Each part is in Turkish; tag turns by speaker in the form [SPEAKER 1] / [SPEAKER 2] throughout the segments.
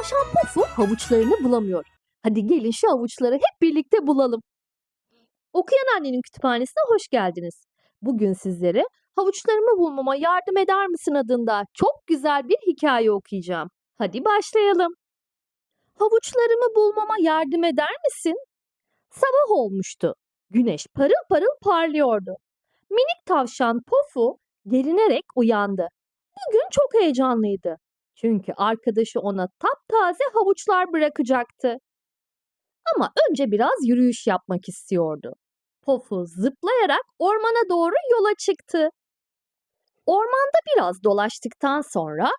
[SPEAKER 1] tavşan Pofu havuçlarını bulamıyor. Hadi gelin şu havuçları hep birlikte bulalım. Okuyan Annenin Kütüphanesi'ne hoş geldiniz. Bugün sizlere Havuçlarımı Bulmama Yardım Eder Misin adında çok güzel bir hikaye okuyacağım. Hadi başlayalım. Havuçlarımı bulmama yardım eder misin? Sabah olmuştu. Güneş parıl parıl parlıyordu. Minik tavşan Pofu gerinerek uyandı. Bugün çok heyecanlıydı. Çünkü arkadaşı ona taptaze havuçlar bırakacaktı. Ama önce biraz yürüyüş yapmak istiyordu. Pofu zıplayarak ormana doğru yola çıktı. Ormanda biraz dolaştıktan sonra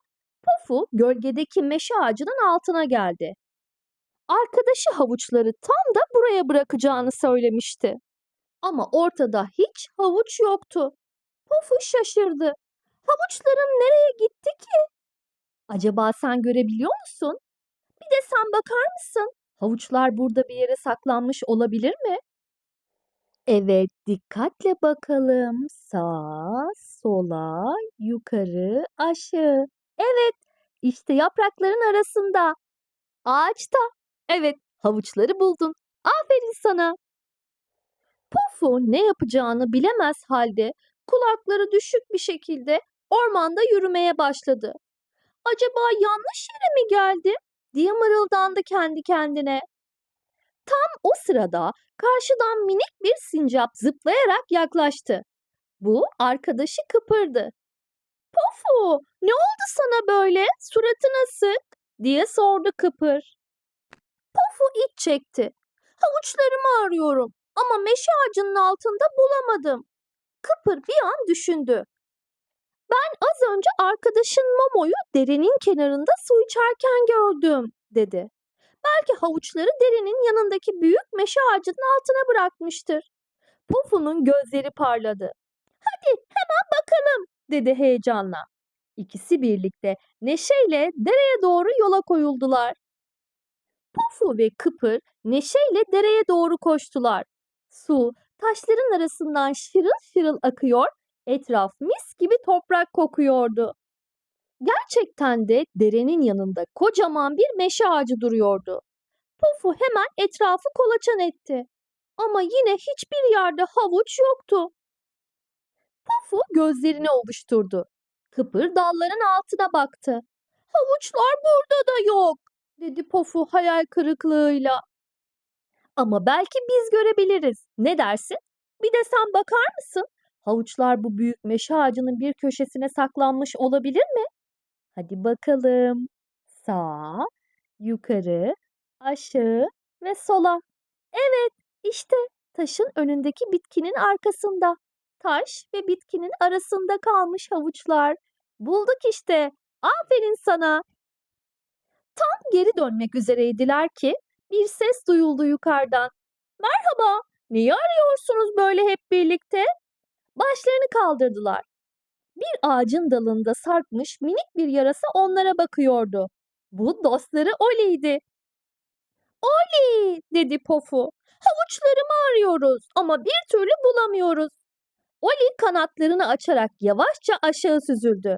[SPEAKER 1] Pofu gölgedeki meşe ağacının altına geldi. Arkadaşı havuçları tam da buraya bırakacağını söylemişti. Ama ortada hiç havuç yoktu. Pofu şaşırdı. Havuçlarım nereye gitti ki? Acaba sen görebiliyor musun? Bir de sen bakar mısın? Havuçlar burada bir yere saklanmış olabilir mi? Evet, dikkatle bakalım. Sağa, sola, yukarı, aşağı. Evet, işte yaprakların arasında. Ağaçta. Evet, havuçları buldun. Aferin sana. Pofu ne yapacağını bilemez halde kulakları düşük bir şekilde ormanda yürümeye başladı. Acaba yanlış yere mi geldi diye mırıldandı kendi kendine. Tam o sırada karşıdan minik bir sincap zıplayarak yaklaştı. Bu arkadaşı kıpırdı. Pofu, ne oldu sana böyle? Suratın asık diye sordu kıpır. Pofu iç çekti. Havuçlarımı arıyorum ama meşe ağacının altında bulamadım. Kıpır bir an düşündü. Ben az önce arkadaşın Momo'yu derenin kenarında su içerken gördüm, dedi. Belki havuçları derenin yanındaki büyük meşe ağacının altına bırakmıştır. Pufu'nun gözleri parladı. Hadi hemen bakalım, dedi heyecanla. İkisi birlikte neşeyle dereye doğru yola koyuldular. Pufu ve Kıpır neşeyle dereye doğru koştular. Su taşların arasından şırıl şırıl akıyor, etraf mis gibi toprak kokuyordu. Gerçekten de derenin yanında kocaman bir meşe ağacı duruyordu. Pufu hemen etrafı kolaçan etti. Ama yine hiçbir yerde havuç yoktu. Pufu gözlerini ovuşturdu. Kıpır dalların altına baktı. Havuçlar burada da yok, dedi Pufu hayal kırıklığıyla. Ama belki biz görebiliriz. Ne dersin? Bir de sen bakar mısın? Havuçlar bu büyük meşe ağacının bir köşesine saklanmış olabilir mi? Hadi bakalım. Sağa, yukarı, aşağı ve sola. Evet, işte taşın önündeki bitkinin arkasında. Taş ve bitkinin arasında kalmış havuçlar. Bulduk işte. Aferin sana. Tam geri dönmek üzereydiler ki bir ses duyuldu yukarıdan. Merhaba, neyi arıyorsunuz böyle hep birlikte? Kaldırdılar. Bir ağacın dalında sarkmış minik bir yarasa onlara bakıyordu. Bu dostları Oli'ydi. Oli, dedi Pofu. Havuçlarımı arıyoruz ama bir türlü bulamıyoruz. Oli kanatlarını açarak yavaşça aşağı süzüldü.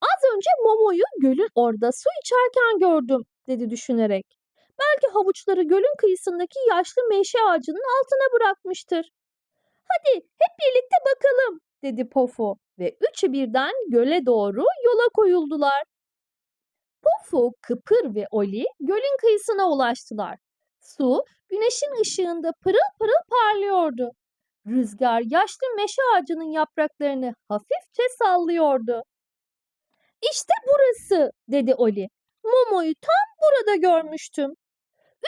[SPEAKER 1] Az önce Momo'yu gölün orada su içerken gördüm, dedi düşünerek. Belki havuçları gölün kıyısındaki yaşlı meşe ağacının altına bırakmıştır. Hadi hep birlikte bakalım, dedi Pofu ve üçü birden göle doğru yola koyuldular. Pofu, Kıpır ve Oli gölün kıyısına ulaştılar. Su güneşin ışığında pırıl pırıl parlıyordu. Rüzgar yaşlı meşe ağacının yapraklarını hafifçe sallıyordu. İşte burası, dedi Oli. Momo'yu tam burada görmüştüm.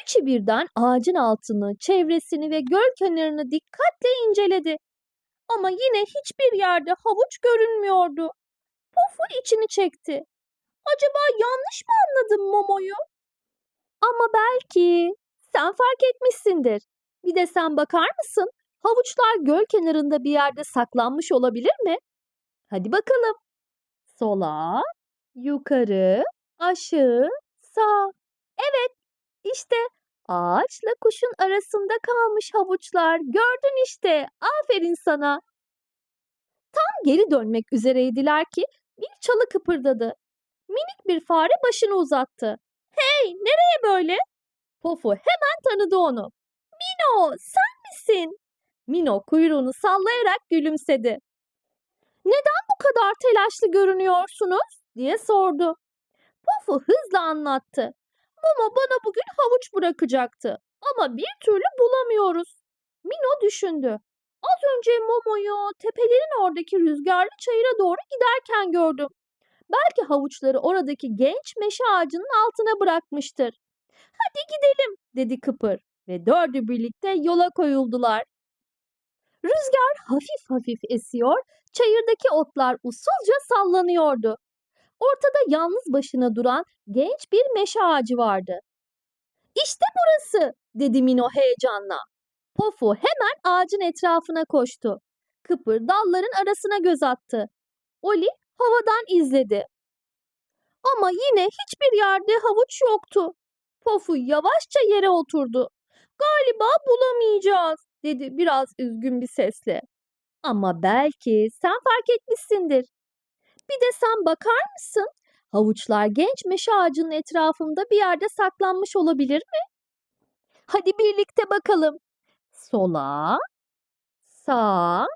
[SPEAKER 1] Üçü birden ağacın altını, çevresini ve göl kenarını dikkatle inceledi. Ama yine hiçbir yerde havuç görünmüyordu. Pufu içini çekti. Acaba yanlış mı anladım Momo'yu? Ama belki sen fark etmişsindir. Bir de sen bakar mısın? Havuçlar göl kenarında bir yerde saklanmış olabilir mi? Hadi bakalım. Sola, yukarı, aşağı, sağ. Evet, işte ağaçla kuşun arasında kalmış havuçlar. Gördün işte. Aferin sana. Tam geri dönmek üzereydiler ki bir çalı kıpırdadı. Minik bir fare başını uzattı. Hey, nereye böyle? Pofu hemen tanıdı onu. Mino, sen misin? Mino kuyruğunu sallayarak gülümsedi. Neden bu kadar telaşlı görünüyorsunuz? diye sordu. Pofu hızla anlattı. Momo bana bugün havuç bırakacaktı ama bir türlü bulamıyoruz. Mino düşündü. Az önce Momo'yu tepelerin oradaki rüzgarlı çayıra doğru giderken gördüm. Belki havuçları oradaki genç meşe ağacının altına bırakmıştır. Hadi gidelim dedi Kıpır ve dördü birlikte yola koyuldular. Rüzgar hafif hafif esiyor, çayırdaki otlar usulca sallanıyordu. Ortada yalnız başına duran genç bir meşe ağacı vardı. İşte burası, dedi Mino heyecanla. Pofu hemen ağacın etrafına koştu. Kıpır dalların arasına göz attı. Oli havadan izledi. Ama yine hiçbir yerde havuç yoktu. Pofu yavaşça yere oturdu. Galiba bulamayacağız, dedi biraz üzgün bir sesle. Ama belki sen fark etmişsindir. Bir de sen bakar mısın? Havuçlar genç meşe ağacının etrafında bir yerde saklanmış olabilir mi? Hadi birlikte bakalım. Sola, sağa,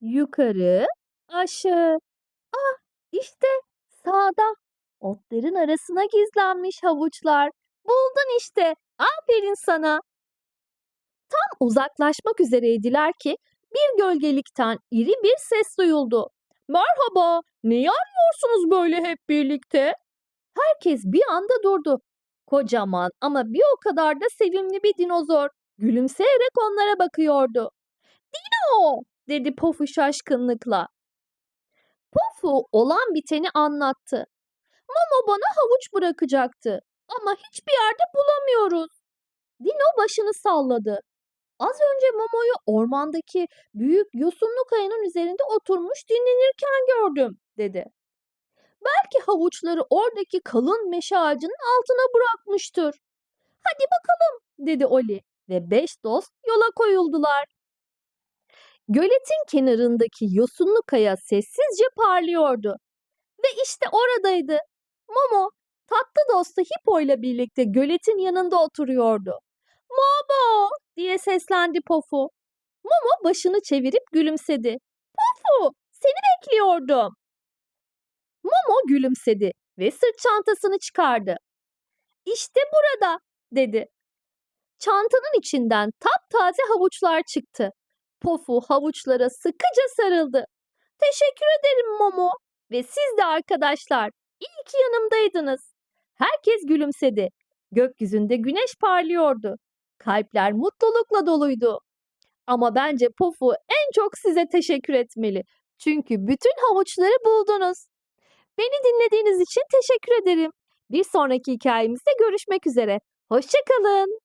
[SPEAKER 1] yukarı, aşağı. Ah, işte sağda. Otların arasına gizlenmiş havuçlar. Buldun işte. Aferin sana. Tam uzaklaşmak üzereydiler ki bir gölgelikten iri bir ses duyuldu. Merhaba, ne arıyorsunuz böyle hep birlikte? Herkes bir anda durdu. Kocaman ama bir o kadar da sevimli bir dinozor gülümseyerek onlara bakıyordu. Dino! dedi Pofu şaşkınlıkla. Pofu olan biteni anlattı. Momo bana havuç bırakacaktı ama hiçbir yerde bulamıyoruz. Dino başını salladı. Az önce Momo'yu ormandaki büyük yosunlu kayanın üzerinde oturmuş dinlenirken gördüm, dedi. Belki havuçları oradaki kalın meşe ağacının altına bırakmıştır. Hadi bakalım, dedi Oli ve beş dost yola koyuldular. Göletin kenarındaki yosunlu kaya sessizce parlıyordu. Ve işte oradaydı. Momo, tatlı dostu Hippo ile birlikte göletin yanında oturuyordu. Momo diye seslendi Pofu. Momo başını çevirip gülümsedi. Pofu, seni bekliyordum. Momo gülümsedi ve sırt çantasını çıkardı. İşte burada, dedi. Çantanın içinden taptaze havuçlar çıktı. Pofu havuçlara sıkıca sarıldı. Teşekkür ederim Momo ve siz de arkadaşlar. İyi ki yanımdaydınız. Herkes gülümsedi. Gökyüzünde güneş parlıyordu. Kalpler mutlulukla doluydu. Ama bence Pofu en çok size teşekkür etmeli. Çünkü bütün havuçları buldunuz. Beni dinlediğiniz için teşekkür ederim. Bir sonraki hikayemizde görüşmek üzere. Hoşçakalın.